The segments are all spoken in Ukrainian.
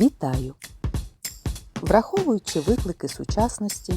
Вітаю! Враховуючи виклики сучасності,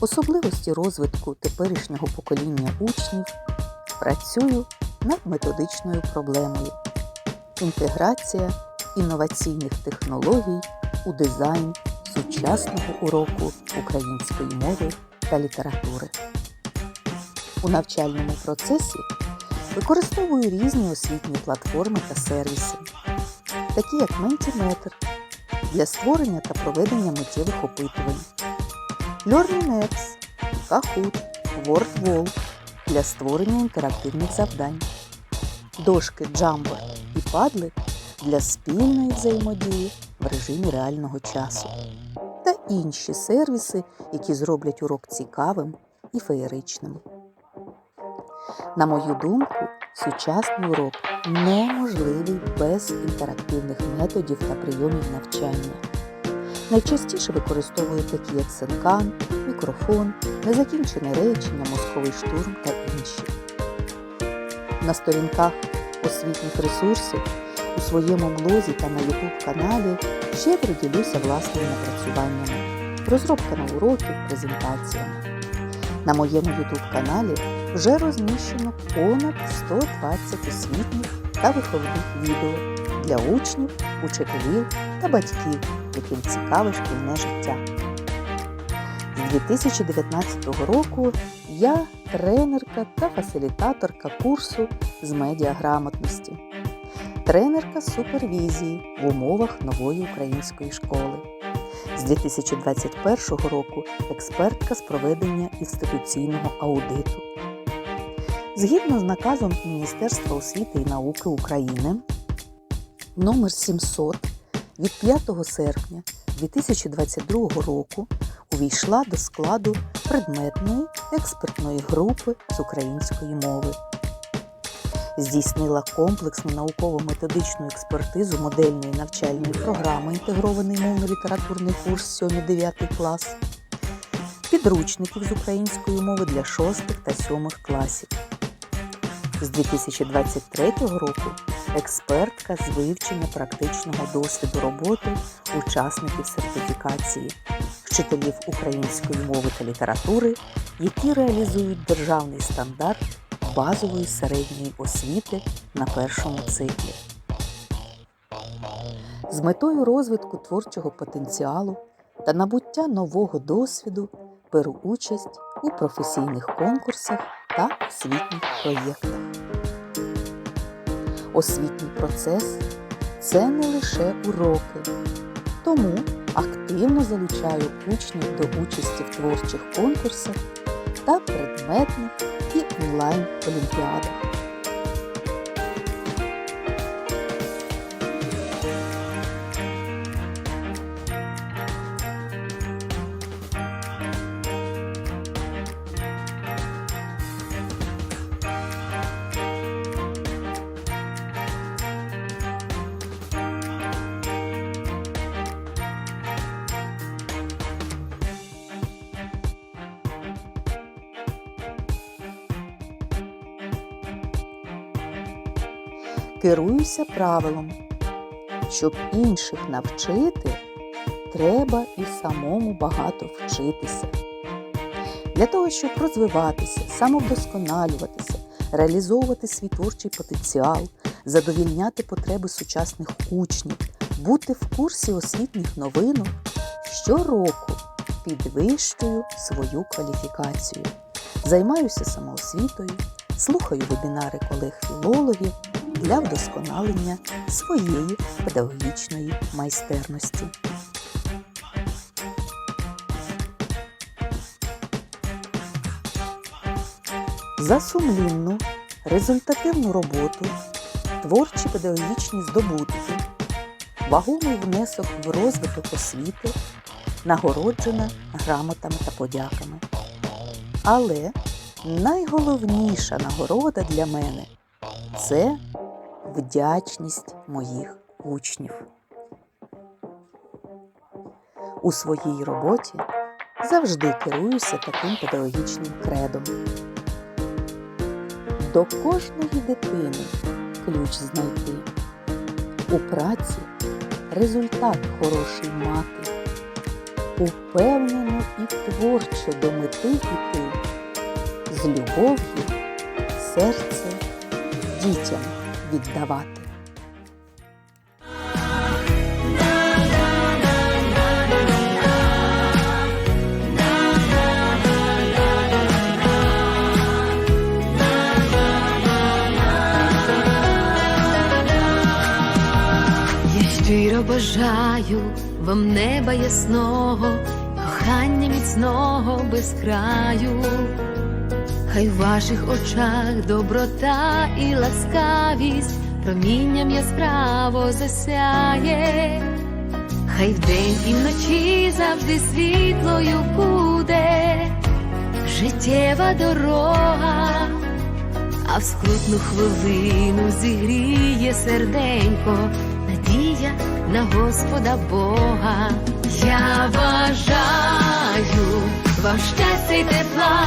особливості розвитку теперішнього покоління учнів, працюю над методичною проблемою інтеграція інноваційних технологій у дизайн сучасного уроку української мови та літератури. У навчальному процесі використовую різні освітні платформи та сервіси, такі як Mentimeter для створення та проведення миттєвих опитувань, LearningX, Kahoot, WordWall для створення інтерактивних завдань, дошки Jamboard і Padlet для спільної взаємодії в режимі реального часу. Та інші сервіси, які зроблять урок цікавим і феєричним. На мою думку, сучасний урок неможливий без інтерактивних методів та прийомів навчання. Найчастіше використовую такі як синкан, мікрофон, незакінчене речення, мозковий штурм та інші. На сторінках освітніх ресурсів у своєму блозі та на YouTube каналі щедро ділюся власними напрацюваннями, розробками уроків, презентаціями. На моєму YouTube каналі вже розміщено понад 120 освітніх та виховних відео для учнів, учителів та батьків, яким цікаве шкільне життя. З 2019 року я тренерка та фасилітаторка курсу з медіаграмотності, тренерка супервізії в умовах нової української школи. З 2021 року експертка з проведення інституційного аудиту. Згідно з наказом Міністерства освіти і науки України номер 700 від 5 серпня 2022 року увійшла до складу предметної експертної групи з української мови. Здійснила комплексну науково-методичну експертизу модельної навчальної програми Інтегрований мовно-літературний курс 7-9 клас, підручників з української мови для 6 та 7 класів. З 2023 року експертка з вивчення практичного досвіду роботи учасників сертифікації, вчителів української мови та літератури, які реалізують державний стандарт базової середньої освіти на першому циклі. З метою розвитку творчого потенціалу та набуття нового досвіду беру участь у професійних конкурсах та освітніх проєктах. Освітній процес це не лише уроки, тому активно залучаю учнів до участі в творчих конкурсах та предметних і онлайн-олімпіадах. Керуюся правилом, щоб інших навчити, треба і самому багато вчитися. Для того, щоб розвиватися, самовдосконалюватися, реалізовувати свій творчий потенціал, задовільняти потреби сучасних учнів, бути в курсі освітніх новинок, щороку підвищую свою кваліфікацію, займаюся самоосвітою, слухаю вебінари колег-філологів для вдосконалення своєї педагогічної майстерності. За сумлінну, результативну роботу, творчі педагогічні здобутки, вагомий внесок в розвиток освіти, нагороджена грамотами та подяками. Але найголовніша нагорода для мене це вдячність моїх учнів. У своїй роботі завжди керуюся таким педагогічним кредом. До кожної дитини ключ знайти. У праці результат хороший мати. Упевнено і творче до мети йти, з любов'ю серце дітям віддавати. Щиро бажаю вам неба ясного, кохання міцного без краю. Хай в ваших очах доброта і ласкавість промінням яскраво засяє, хай вдень і вночі завжди світлою буде. Життєва дорога а в скрутну хвилину зігріє серденько, надія на Господа Бога. Я бажаю вам щастя й тепла,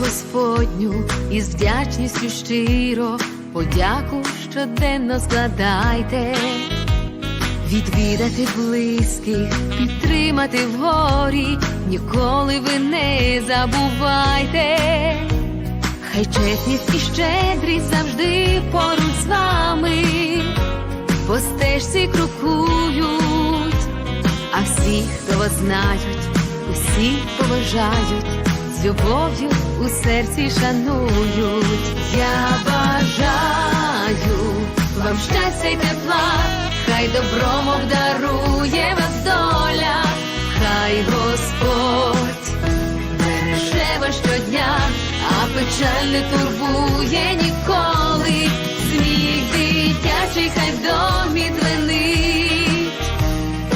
Господню і з вдячністю щиро подяку щоденно складайте, відвідати близьких, підтримати в горі, ніколи ви не забувайте. Хай чесність і щедрість завжди поруч з вами, по стежці крокують, а всі, хто вас знають, усі поважають, любов'ю у серці шанують. Я бажаю вам щастя й тепла, хай добром обдарує вас доля, хай Господь береже вас щодня, а печаль не турбує ніколи. Сміх дитячий, хай в домі дзвенить,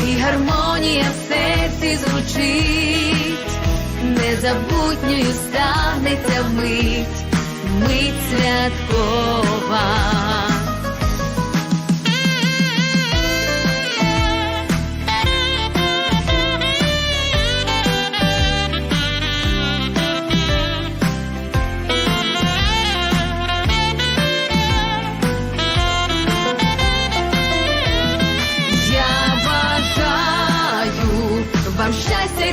і гармонія в серці звучить, незабутньою станеться мить, мить святкова.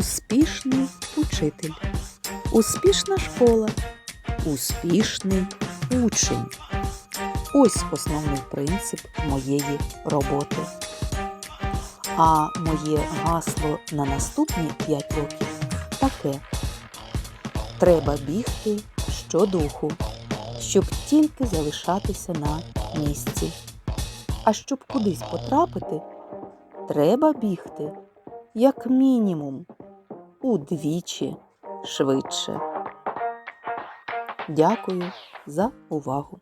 Успішний учитель, успішна школа, успішний учень. Ось основний принцип моєї роботи. А моє гасло на наступні 5 років таке: треба бігти щодуху, щоб тільки залишатися на місці. А щоб кудись потрапити, треба бігти як мінімум удвічі швидше. Дякую за увагу!